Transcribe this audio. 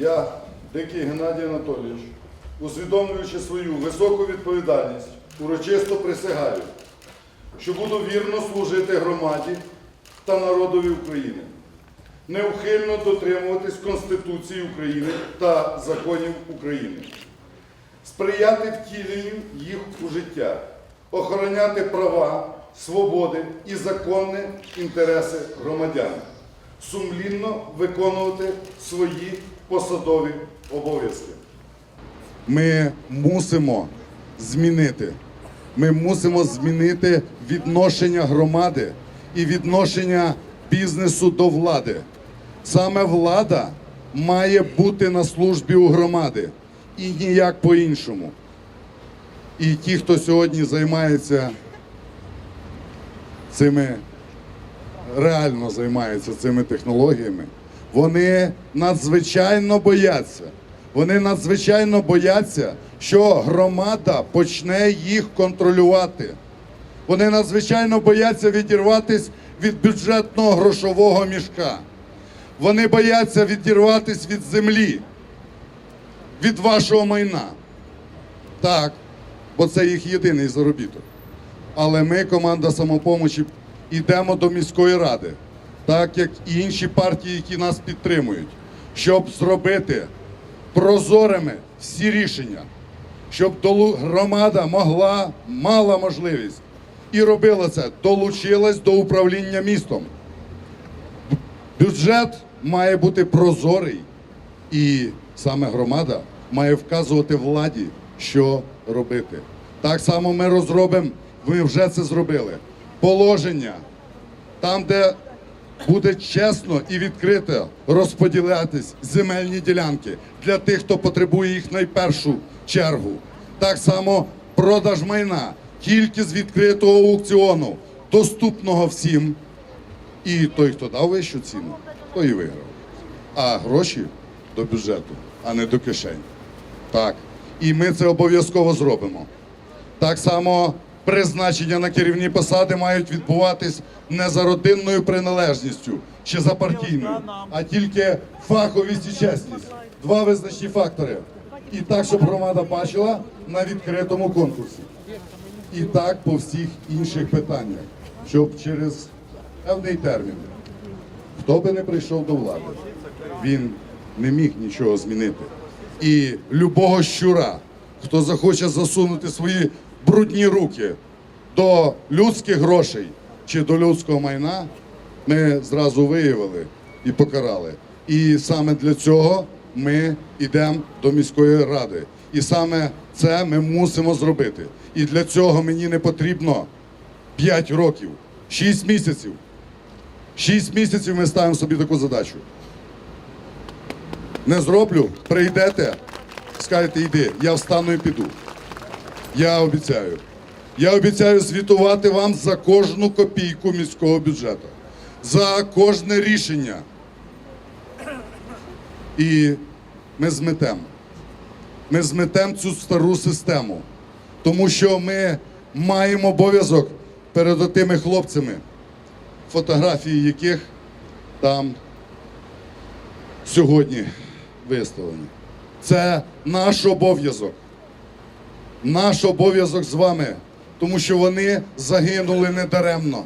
Я, Дикий Геннадій Анатолійович, усвідомлюючи свою високу відповідальність, урочисто присягаю, що буду вірно служити громаді та народові України, неухильно дотримуватись Конституції України та законів України, сприяти втіленню їх у життя, охороняти права, свободи і законні інтереси громадян, сумлінно виконувати свої посадові обов'язки. Ми мусимо змінити. Ми мусимо змінити відношення громади і відношення бізнесу до влади. Саме влада має бути на службі у громади і ніяк по-іншому. І ті, хто сьогодні займається цими, реально займаються цими технологіями, вони надзвичайно бояться. Вони надзвичайно бояться, що громада почне їх контролювати. Вони надзвичайно бояться відірватися від бюджетного грошового мішка. Вони бояться відірватися від землі, від вашого майна. Так, бо це їх єдиний заробіток. Але ми, команда самопомочі, йдемо до міської ради, так як і інші партії, які нас підтримують, щоб зробити прозорими всі рішення, щоб громада могла, мала можливість і робила це, долучилась до управління містом. Бюджет має бути прозорий, і саме громада має вказувати владі, що робити. Так само ми розробимо, ми вже це зробили. Положення там, де буде чесно і відкрито розподілятись земельні ділянки для тих, хто потребує їх найпершу чергу. Так само продаж майна тільки з відкритого аукціону, доступного всім. І той, хто дав вищу ціну, той і виграв. А гроші до бюджету, а не до кишень. Так. І ми це обов'язково зробимо. Так само призначення на керівні посади мають відбуватись не за родинною приналежністю чи за партійною, а тільки фаховість і чесність. Два визначні фактори. І так, щоб громада бачила на відкритому конкурсі. І так по всіх інших питаннях, щоб через певний термін, хто би не прийшов до влади, він не міг нічого змінити. І любого щура, хто захоче засунути свої брудні руки до людських грошей чи до людського майна, ми зразу виявили і покарали. І саме для цього ми йдемо до міської ради. І саме це ми мусимо зробити. І для цього мені не потрібно 5 років, 6 місяців. 6 місяців ми ставимо собі таку задачу. Не зроблю, прийдете, скажете, йди, я встану і піду. Я обіцяю. Я обіцяю звітувати вам за кожну копійку міського бюджету, за кожне рішення. І ми зметемо. Ми зметемо цю стару систему, тому що ми маємо обов'язок перед тими хлопцями, фотографії яких там сьогодні виставлені. Це наш обов'язок. Наш обов'язок з вами, тому що вони загинули недаремно.